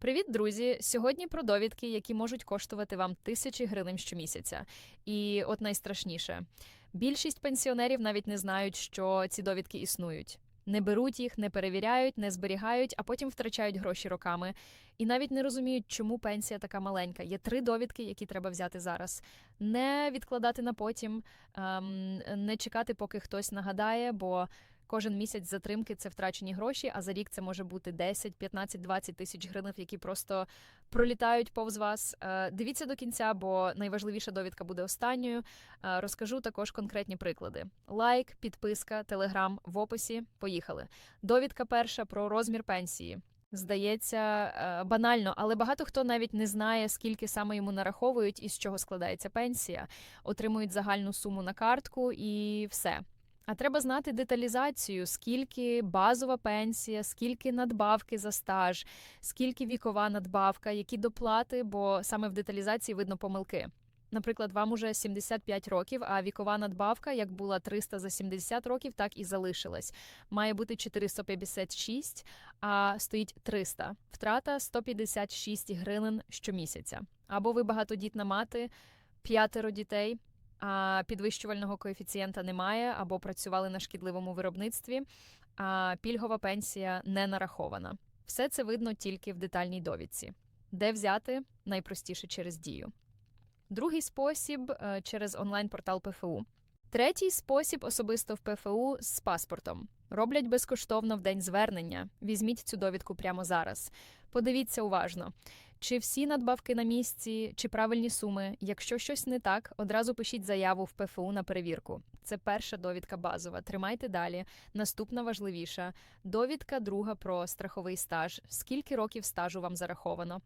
Привіт, друзі! Сьогодні про довідки, які можуть коштувати вам тисячі гривень щомісяця. І от найстрашніше: більшість пенсіонерів навіть не знають, що ці довідки існують. Не беруть їх, не перевіряють, не зберігають, а потім втрачають гроші роками. І навіть не розуміють, чому пенсія така маленька. Є три довідки, які треба взяти зараз. Не відкладати на потім, ем, не чекати, поки хтось нагадає, бо Кожен місяць затримки це втрачені гроші, а за рік це може бути 10, 15, 20 тисяч гривень, які просто пролітають повз вас. Е, Дивіться до кінця, бо найважливіша довідка буде останньою. Е, Розкажу також конкретні приклади: лайк, підписка, телеграм в описі. Поїхали. Довідка перша про розмір пенсії. Здається, е, банально, але багато хто навіть не знає, скільки саме йому нараховують і з чого складається пенсія, отримують загальну суму на картку і все. А треба знати деталізацію, скільки базова пенсія, скільки надбавки за стаж, скільки вікова надбавка, які доплати, бо саме в деталізації видно помилки. Наприклад, вам уже 75 років, а вікова надбавка, як була 300 за 70 років, так і залишилась. Має бути 456, а стоїть 300. Втрата 156 гривень щомісяця. Або ви багатодітна мати, п'ятеро дітей а підвищувального коефіцієнта немає або працювали на шкідливому виробництві, а пільгова пенсія не нарахована. Все це видно тільки в детальній довідці. Де взяти найпростіше через дію. Другий спосіб е, через онлайн-портал ПФУ. Третій спосіб особисто в ПФУ з паспортом. Роблять безкоштовно в день звернення. Візьміть цю довідку прямо зараз. Подивіться уважно. Чи всі надбавки на місці, чи правильні суми? Якщо щось не так, одразу пишіть заяву в ПФУ на перевірку. Це перша довідка базова. Тримайте далі. Наступна важливіша довідка друга про страховий стаж. Скільки років стажу вам зараховано?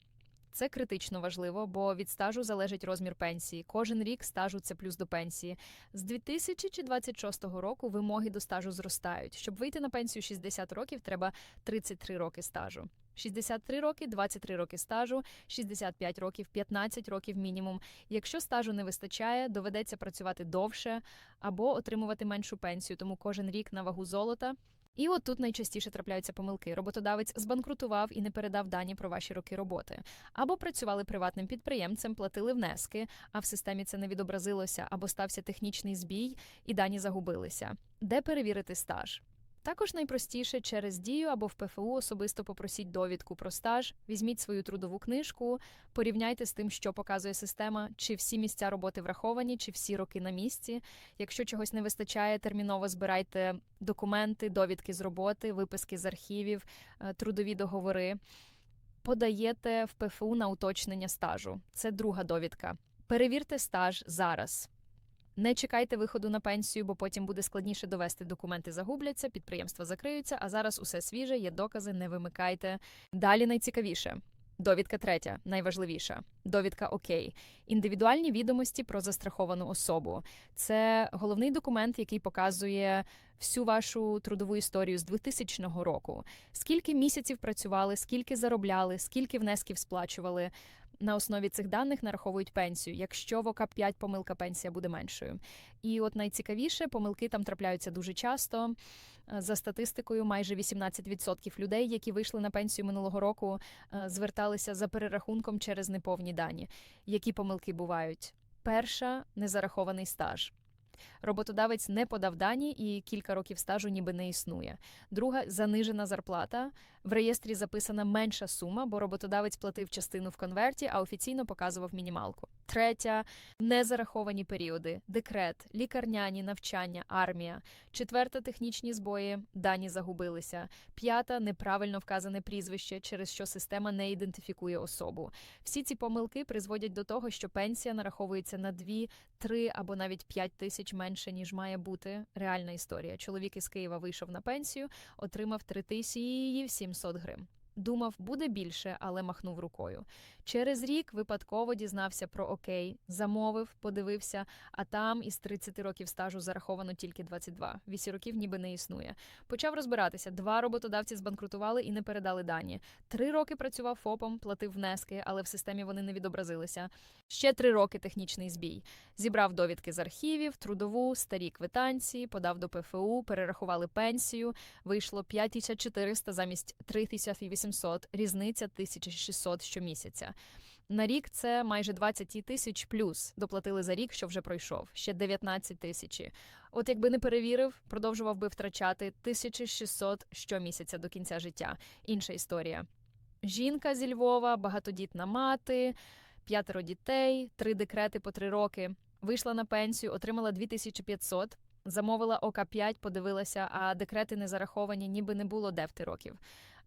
Це критично важливо, бо від стажу залежить розмір пенсії. Кожен рік стажу це плюс до пенсії. З 2026 року вимоги до стажу зростають. Щоб вийти на пенсію 60 років, треба 33 роки стажу. 63 роки, 23 роки стажу, 65 років, 15 років мінімум. Якщо стажу не вистачає, доведеться працювати довше або отримувати меншу пенсію, тому кожен рік на вагу золота. І от тут найчастіше трапляються помилки. Роботодавець збанкрутував і не передав дані про ваші роки роботи, або працювали приватним підприємцем, платили внески, а в системі це не відобразилося, або стався технічний збій, і дані загубилися. Де перевірити стаж? Також найпростіше через дію або в ПФУ особисто попросіть довідку про стаж, візьміть свою трудову книжку, порівняйте з тим, що показує система, чи всі місця роботи враховані, чи всі роки на місці. Якщо чогось не вистачає, терміново збирайте документи, довідки з роботи, виписки з архівів, е, трудові договори. Подаєте в ПФУ на уточнення стажу. Це друга довідка. Перевірте стаж зараз. Не чекайте виходу на пенсію, бо потім буде складніше довести документи, загубляться, підприємства закриються. А зараз усе свіже, є докази, не вимикайте. Далі найцікавіше. Довідка третя, найважливіша. Довідка Окей. Індивідуальні відомості про застраховану особу. Це головний документ, який показує всю вашу трудову історію з 2000 року. Скільки місяців працювали, скільки заробляли, скільки внесків сплачували. На основі цих даних нараховують пенсію. Якщо в ОК-5 помилка пенсія буде меншою. І от найцікавіше, помилки там трапляються дуже часто. Е, за статистикою, майже 18% людей, які вийшли на пенсію минулого року, е, зверталися за перерахунком через неповні дані. Які помилки бувають? Перша незарахований стаж. Роботодавець не подав дані і кілька років стажу ніби не існує. Друга занижена зарплата. В реєстрі записана менша сума, бо роботодавець платив частину в конверті, а офіційно показував мінімалку. Третя незараховані періоди: декрет, лікарняні, навчання, армія. Четверта технічні збої, дані загубилися. П'ята неправильно вказане прізвище, через що система не ідентифікує особу. Всі ці помилки призводять до того, що пенсія нараховується на 2, 3 або навіть 5 тисяч менше ніж має бути. Реальна історія. Чоловік із Києва вийшов на пенсію, отримав 3700 гривень. Думав, буде більше, але махнув рукою. Через рік випадково дізнався про окей, замовив, подивився, а там із 30 років стажу зараховано тільки 22. Вісі років ніби не існує. Почав розбиратися. Два роботодавці збанкрутували і не передали дані. Три роки працював ФОПом, платив внески, але в системі вони не відобразилися. Ще три роки технічний збій. Зібрав довідки з архівів, трудову, старі квитанції, подав до ПФУ, перерахували пенсію. Вийшло 5400 замість 3800 1800, різниця 1600 щомісяця. На рік це майже 20 тисяч плюс доплатили за рік, що вже пройшов, ще 19 тисячі. От якби не перевірив, продовжував би втрачати 1600 щомісяця до кінця життя. Інша історія. Жінка зі Львова, багатодітна мати, п'ятеро дітей, три декрети по три роки. Вийшла на пенсію, отримала 2500, замовила ОК-5, подивилася, а декрети не зараховані, ніби не було дев'яти років.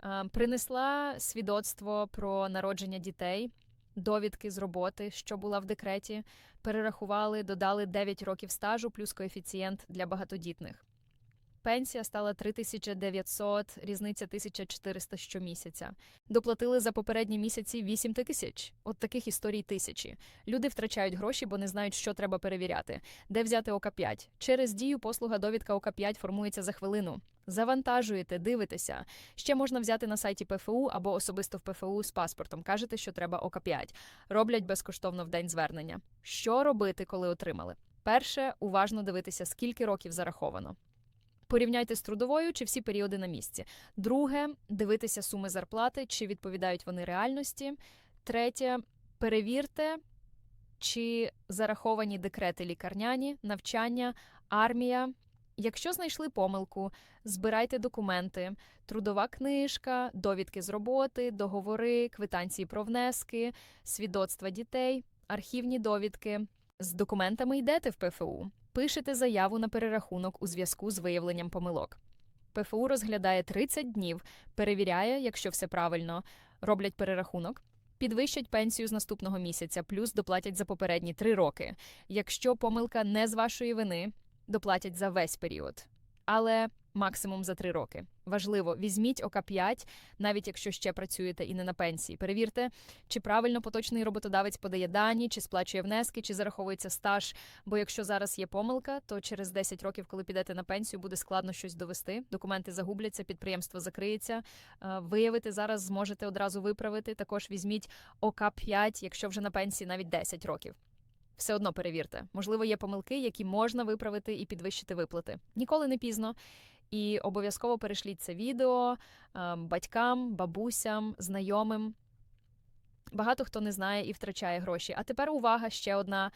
Е, Принесла свідоцтво про народження дітей, довідки з роботи, що була в декреті, перерахували, додали 9 років стажу плюс коефіцієнт для багатодітних. Пенсія стала 3900, різниця 1400 щомісяця. Доплатили за попередні місяці 8 тисяч. От таких історій тисячі. Люди втрачають гроші, бо не знають, що треба перевіряти. Де взяти ОК-5? Через дію послуга довідка ОК-5 формується за хвилину. Завантажуєте, дивитеся. Ще можна взяти на сайті ПФУ або особисто в ПФУ з паспортом. Кажете, що треба ОК-5. Роблять безкоштовно в день звернення. Що робити, коли отримали? Перше, уважно дивитися, скільки років зараховано. Порівняйте з трудовою чи всі періоди на місці. Друге, дивитися суми зарплати, чи відповідають вони реальності. Третє, перевірте, чи зараховані декрети лікарняні, навчання, армія. Якщо знайшли помилку, збирайте документи, трудова книжка, довідки з роботи, договори, квитанції про внески, свідоцтва дітей, архівні довідки. З документами йдете в ПФУ. Пишете заяву на перерахунок у зв'язку з виявленням помилок. ПФУ розглядає 30 днів, перевіряє, якщо все правильно, роблять перерахунок, підвищать пенсію з наступного місяця, плюс доплатять за попередні 3 роки. Якщо помилка не з вашої вини, доплатять за весь період. Але максимум за 3 роки. Важливо, візьміть ОК-5, навіть якщо ще працюєте і не на пенсії. Перевірте, чи правильно поточний роботодавець подає дані, чи сплачує внески, чи зараховується стаж. Бо якщо зараз є помилка, то через 10 років, коли підете на пенсію, буде складно щось довести. Документи загубляться, підприємство закриється. Е, Виявити зараз зможете одразу виправити. Також візьміть ОК-5, якщо вже на пенсії навіть 10 років. Все одно перевірте. Можливо, є помилки, які можна виправити і підвищити виплати. Ніколи не пізно. І обов'язково перешліть це відео е, батькам, бабусям, знайомим. Багато хто не знає і втрачає гроші. А тепер увага ще одна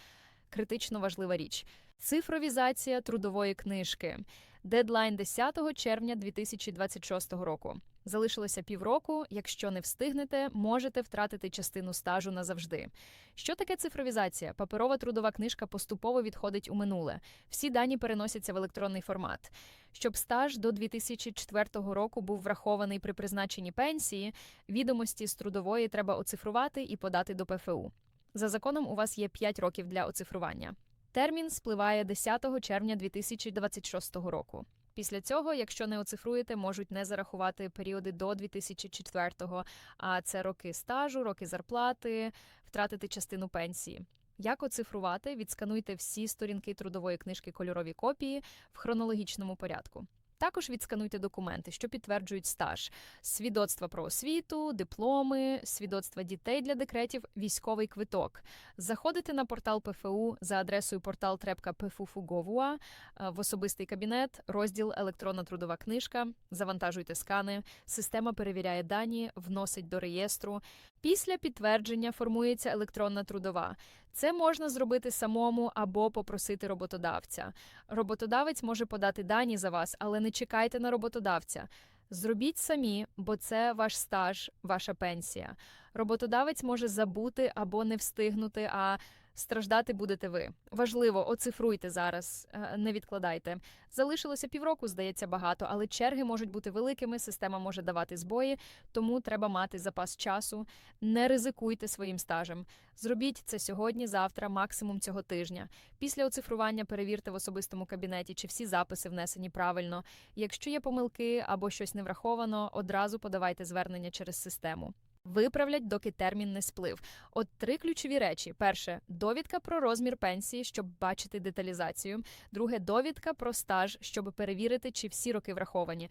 критично важлива річ: цифровізація трудової книжки. Дедлайн 10 червня 2026 року. Залишилося півроку. Якщо не встигнете, можете втратити частину стажу назавжди. Що таке цифровізація? Паперова трудова книжка поступово відходить у минуле. Всі дані переносяться в електронний формат. Щоб стаж до 2004 року був врахований при призначенні пенсії, відомості з трудової треба оцифрувати і подати до ПФУ. За законом у вас є 5 років для оцифрування. Термін спливає 10 червня 2026 року. Після цього, якщо не оцифруєте, можуть не зарахувати періоди до 2004-го, а це роки стажу, роки зарплати, втратити частину пенсії. Як оцифрувати? Відскануйте всі сторінки трудової книжки кольорові копії в хронологічному порядку. Також відскануйте документи, що підтверджують стаж, свідоцтва про освіту, дипломи, свідоцтва дітей для декретів, військовий квиток. Заходите на портал ПФУ за адресою портал Трепка ПФУ-Фуговуа в особистий кабінет, розділ Електронна трудова книжка. Завантажуйте скани. Система перевіряє дані, вносить до реєстру. Після підтвердження формується електронна трудова. Це можна зробити самому або попросити роботодавця. Роботодавець може подати дані за вас, але не чекайте на роботодавця. Зробіть самі, бо це ваш стаж, ваша пенсія. Роботодавець може забути або не встигнути, а страждати будете ви. Важливо, оцифруйте зараз, е, не відкладайте. Залишилося півроку, здається, багато, але черги можуть бути великими. Система може давати збої, тому треба мати запас часу. Не ризикуйте своїм стажем. Зробіть це сьогодні, завтра, максимум цього тижня. Після оцифрування перевірте в особистому кабінеті, чи всі записи внесені правильно. Якщо є помилки або щось не враховано, одразу подавайте звернення через систему. Виправлять, доки термін не сплив. От три ключові речі: перше довідка про розмір пенсії, щоб бачити деталізацію. Друге довідка про стаж, щоб перевірити, чи всі роки враховані.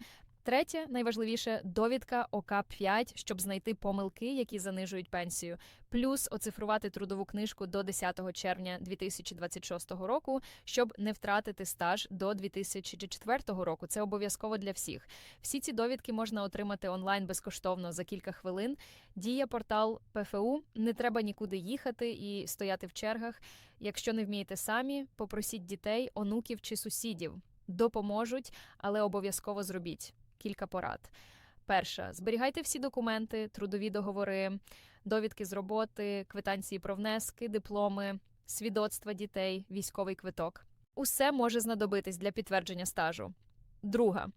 Третє, найважливіше довідка ОК-5, щоб знайти помилки, які занижують пенсію, плюс оцифрувати трудову книжку до 10 червня 2026 року, щоб не втратити стаж до 2004 року. Це обов'язково для всіх. Всі ці довідки можна отримати онлайн безкоштовно за кілька хвилин. Діє портал ПФУ. Не треба нікуди їхати і стояти в чергах. Якщо не вмієте самі, попросіть дітей, онуків чи сусідів. Допоможуть, але обов'язково зробіть кілька порад. Перша зберігайте всі документи, трудові договори, довідки з роботи, квитанції про внески, дипломи, свідоцтва дітей, військовий квиток. Усе може знадобитись для підтвердження стажу. Друга.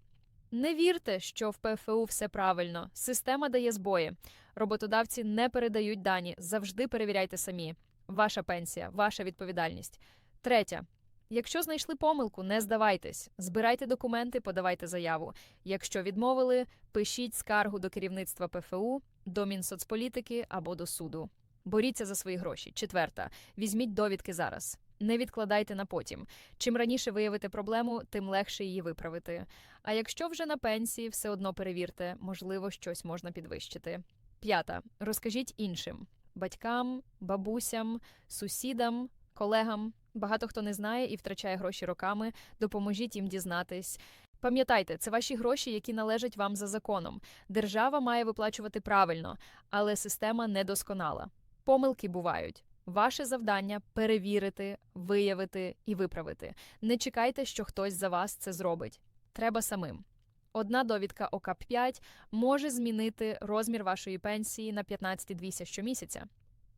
Не вірте, що в ПФУ все правильно. Система дає збої. Роботодавці не передають дані. Завжди перевіряйте самі. Ваша пенсія, ваша відповідальність. Третя. Якщо знайшли помилку, не здавайтесь. Збирайте документи, подавайте заяву. Якщо відмовили, пишіть скаргу до керівництва ПФУ, до Мінсоцполітики або до суду. Боріться за свої гроші. Четверта. Візьміть довідки зараз. Не відкладайте на потім. Чим раніше виявите проблему, тим легше її виправити. А якщо вже на пенсії, все одно перевірте, можливо, щось можна підвищити. П'ята. Розкажіть іншим батькам, бабусям, сусідам, колегам. Багато хто не знає і втрачає гроші роками. Допоможіть їм дізнатись. Пам'ятайте, це ваші гроші, які належать вам за законом. Держава має виплачувати правильно, але система недосконала. Помилки бувають. Ваше завдання перевірити, виявити і виправити. Не чекайте, що хтось за вас це зробить. Треба самим. Одна довідка ОКАП-5 може змінити розмір вашої пенсії на 15 200 щомісяця.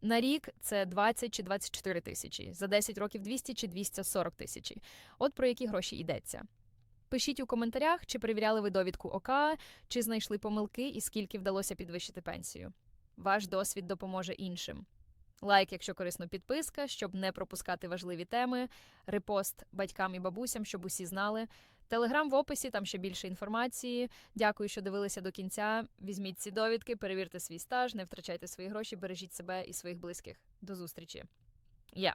На рік це 20 чи 24 тисячі, за 10 років 200 чи 240 тисячі. От про які гроші йдеться. Пишіть у коментарях, чи перевіряли ви довідку ОК, чи знайшли помилки і скільки вдалося підвищити пенсію. Ваш досвід допоможе іншим. Лайк, якщо корисно, підписка, щоб не пропускати важливі теми, репост батькам і бабусям, щоб усі знали. Телеграм в описі, там ще більше інформації. Дякую, що дивилися до кінця. Візьміть ці довідки, перевірте свій стаж, не втрачайте свої гроші, бережіть себе і своїх близьких. До зустрічі. Я.